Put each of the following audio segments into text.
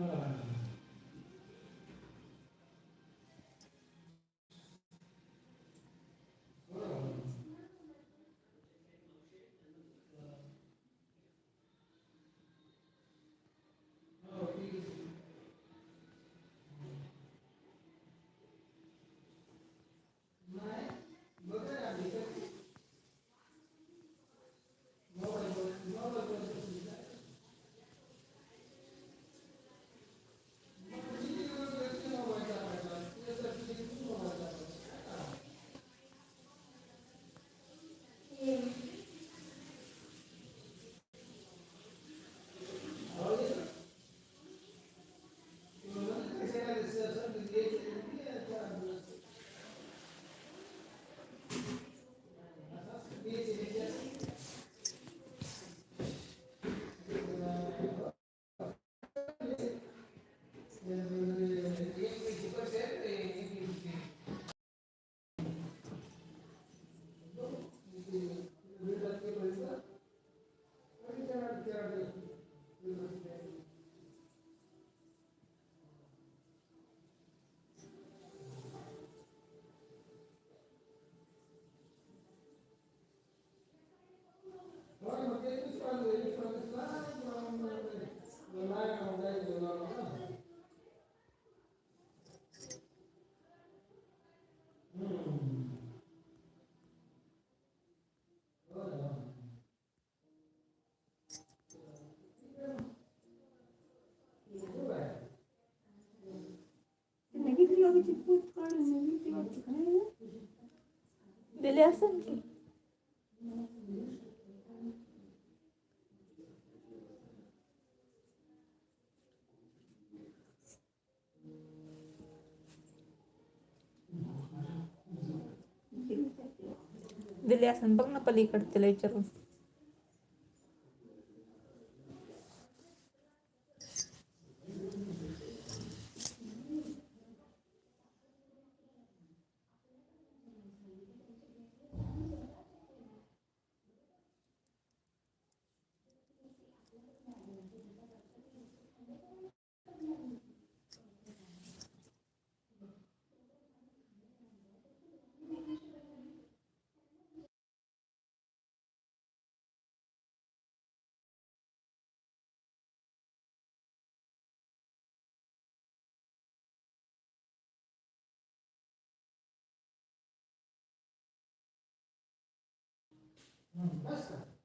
Narayana. दिले असेल की? दिले असेल. बघ ना पलीकडे तिला विचारून. 嗯，那是。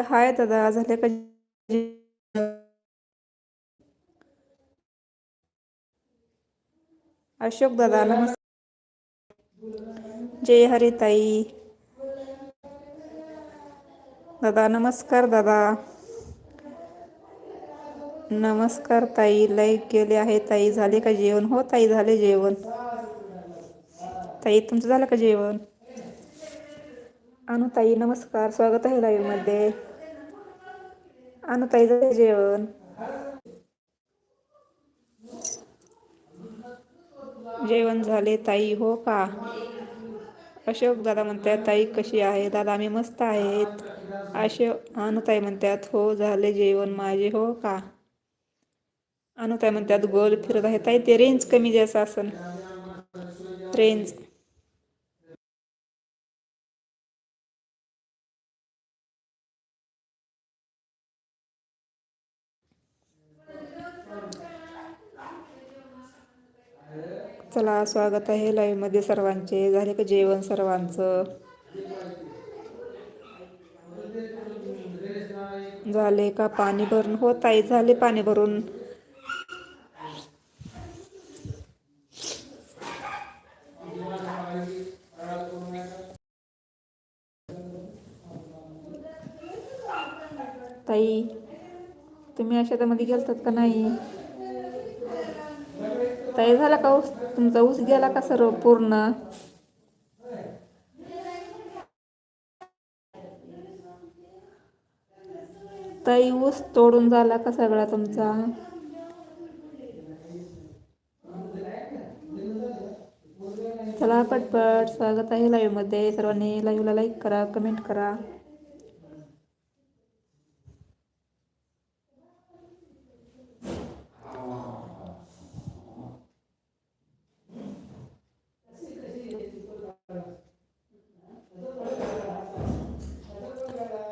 हाय हाय दादा झाले का अशोक दादा नमस्कार. जय हरिताई. दादा नमस्कार दादा. नमस्कार ताई लाईक केले आहे ताई. झाले का जेवण? हो ताई झाले जेवण. ताई तुमचं झालं का जेवण? अनुताई नमस्कार. स्वागत आहे लाईव्हमध्ये. अनुताई झाले जेवण. जेवण झाले ताई हो का? अशोक दादा म्हणतात ताई कशी आहे? दादा आम्ही मस्त आहेत. अशोक अनुताई म्हणतात हो झाले जेवण माझे हो का? अनुताई म्हणतात गोल फिरत आहे. ताई ते रेंज कमी जास्त असन. रेंज चला स्वागत आहे लाईव्हमध्ये सर्वांचे. झाले का जेवण सर्वांचं? झाले का पाणी भरून? होत ताई झाले पाणी भरून. ताई तुम्ही अशा शेतामध्ये गेलतात का नाही? ताई झाला का ऊस? तुमचा ऊस गेला का सर्व पूर्ण? ताई ऊस तोडून झाला का सगळा तुमचा? चला पटपट. स्वागत आहे लाईव्हमध्ये. सर्वांनी लाईव्हला लाईक करा कमेंट करा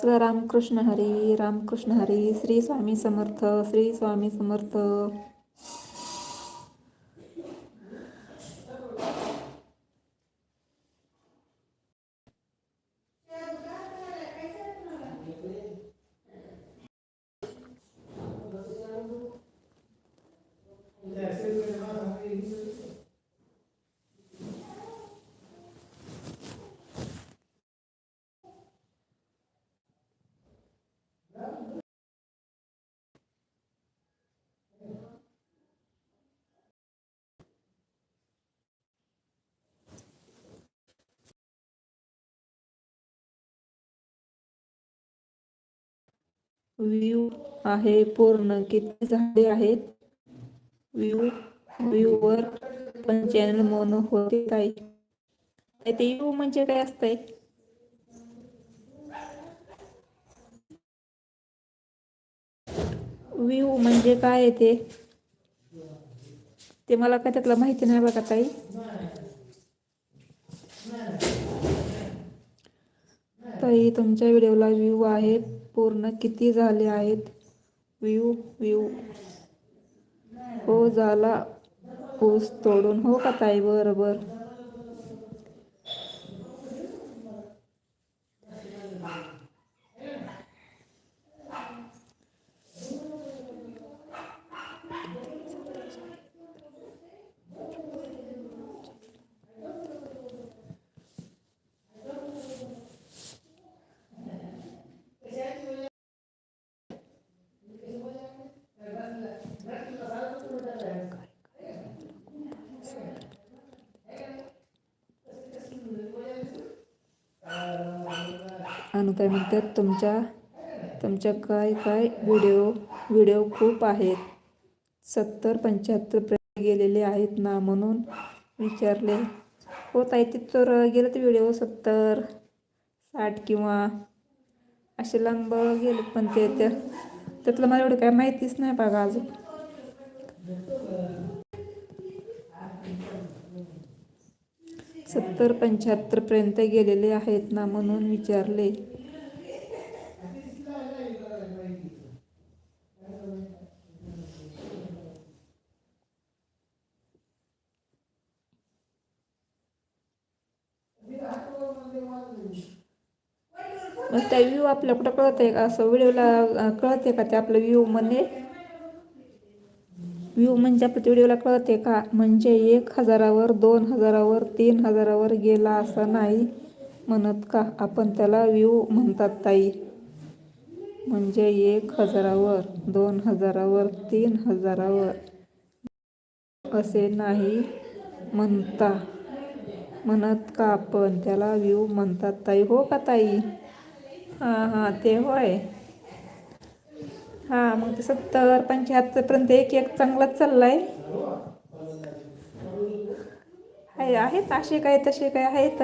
चला रामकृष्ण हरी रामकृष्ण हरी श्री स्वामी समर्थ श्री स्वामी समर्थ. व्ह्यू आहे पूर्ण. किती झाले आहेत? व्ह्यू व्ह्यूवर पण चॅनल मोनो होते काय ते यू म्हणजे काय असतंय? व्ह्यू म्हणजे काय ते? ते मला काय त्यातलं माहिती नाही बघा ताई. ताई तुमच्या व्हिडिओला व्ह्यू आहे. पूर्ण किती झाले आहेत? व्यू व्यू हो झाला. ऊस तोडून. हो का ताई? बरं बरं. बरोबर अनुताई म्हणतात तुमच्या तुमच्या काय काय व्हिडिओ व्हिडिओ खूप आहेत. सत्तर पंच्याहत्तर गेलेले आहेत ना म्हणून विचारले. हो ताई तर गेलं तर व्हिडिओ सत्तर साठ किंवा असे लांब गेले पण ते त्यातलं मला एवढं काय माहितीच नाही बघा अजून. सत्तर पंच्याहत्तरपर्यंत गेलेले आहेत ना म्हणून विचारले मग त्या व्ह्यू आपल्या कुठं कळत आहे का? असं व्हिडिओला कळते का ते आपलं व्ह्यू म्हणजे व्ह्यू म्हणजे आपल्या व्हिडिओला कळते का? म्हणजे एक हजारावर दोन हजारावर तीन हजारावर गेला असं नाही म्हणत का? आपण त्याला व्ह्यू म्हणतात ताई. म्हणजे एक हजारावर दोन हजारावर तीन हजारावर. असे नाही म्हणता. म्हणत का आपण? त्याला व्ह्यू म्हणतात ताई. हो का ताई? हां हां ते होय. हां मग ते सत्तर पंच्याहत्तरपर्यंत एक एक चांगलाच चालला आहे आहेत असे काय तसे काय आहेत?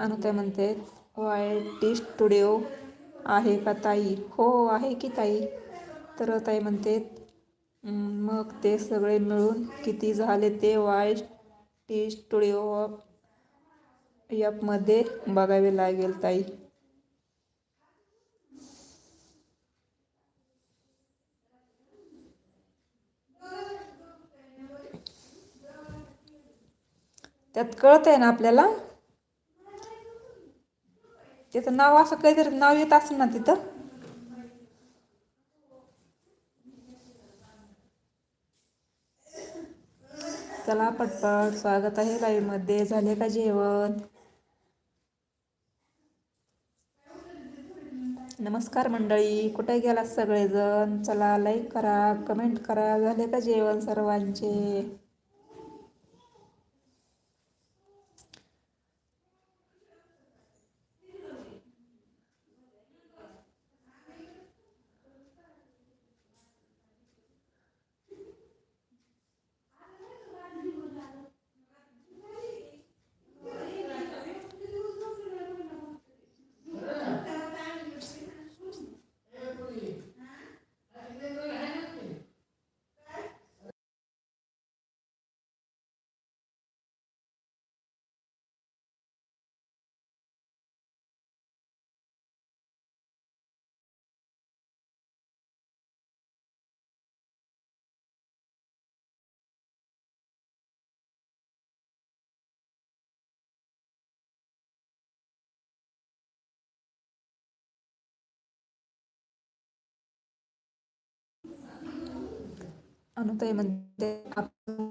अनुताई म्हणते वाय टी स्टुडिओ आहे का ताई? हो आहे की ताई. तर ताई म्हणते मग ते सगळे मिळून किती झाले ते वाय टी स्टुडिओ ॲपमध्ये बघावे लागेल ताई. त्यात कळत आहे ना आपल्याला? त्याचं नाव असं काहीतरी नाव येत असेल ना तिथं. चला पटपट स्वागत आहे लाईव्हमध्ये झाले का जेवण? नमस्कार मंडळी कुठे गेला सगळेजण? चला लाईक करा कमेंट करा. झाले का जेवण सर्वांचे? अनुताई म्हणते आपण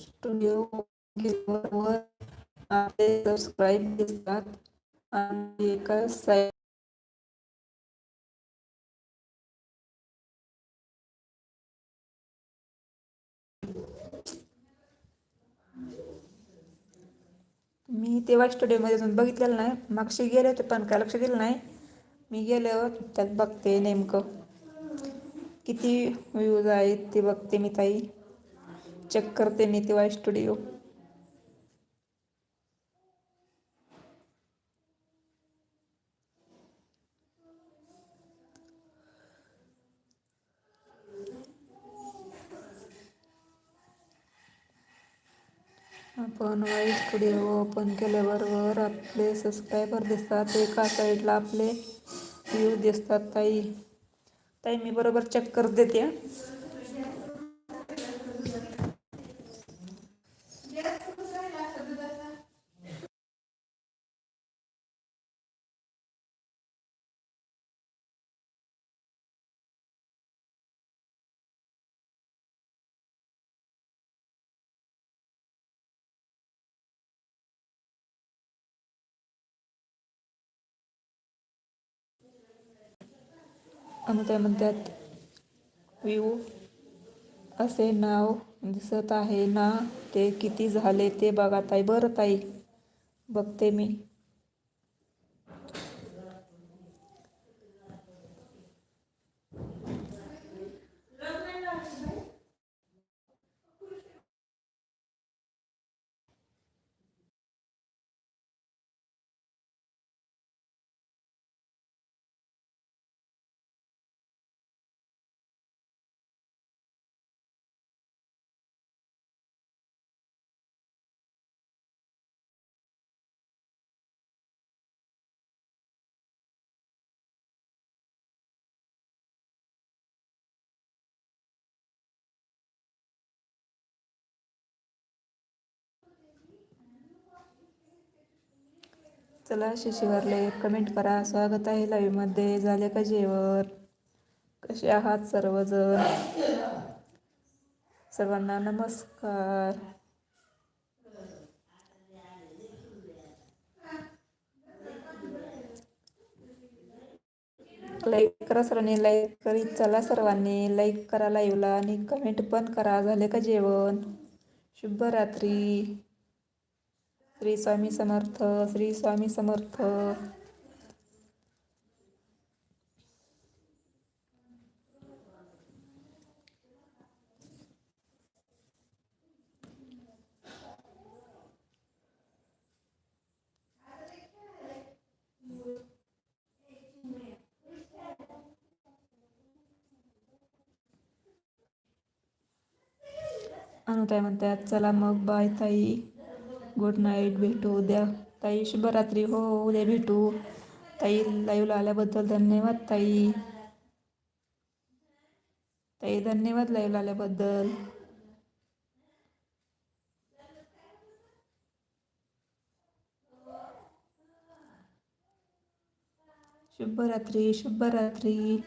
स्टुडिओ वर आपले सबस्क्राईब दिसतात आणि एका साईड मी तेव्हा स्टुडिओमध्ये जाऊन बघितलेलं नाही. मागशी गेले होते पण काय लक्ष दिलं नाही. मी गेले त्यात बघते नेमकं. किती व्ह्यूज आहेत ते बघते मी ताई. चेक करते मी तेव्हा स्टुडिओ आपण वाईट स्टुडिओ ओपन केल्याबरोबर आपले सबस्क्रायबर दिसतात. एका साईडला आपले व्ह्यू दिसतात ताई. ताई मी बरोबर चेक कर देते. अनुताई म्हणतात व्यू असे नाव दिसत आहे ना? ते किती झाले ते बघा ताई. बरं ताई बघते मी. चला शिशिवरले कमेंट करा. स्वागत आहे लाईव्हमध्ये झाले का जेवण? कसे आहात सर्वजण? सर्वांना नमस्कार. लाईक करा सर्वांनी लाईक करीत चला सर्वांनी. लाईक करा लाईव्हला आणि कमेंट पण करा. झाले का जेवण? शुभरात्री. श्री स्वामी समर्थ श्री स्वामी समर्थ. अनुताई म्हणतात चला मग बाय ताई. गुड नाईट भेटू उद्या. ताई शुभरात्री. हो उद्या भेटू. ताई लाईव्हला आल्याबद्दल धन्यवाद ताई. ताई धन्यवाद लाईव्हला आल्याबद्दल. शुभरात्री शुभरात्री.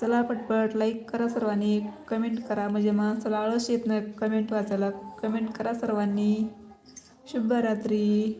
चला पटपट लाईक करा सर्वांनी कमेंट करा. म्हणजे माणसाला आळस येत नाही. कमेंट वाचायला. कमेंट करा सर्वांनी. शुभरात्री.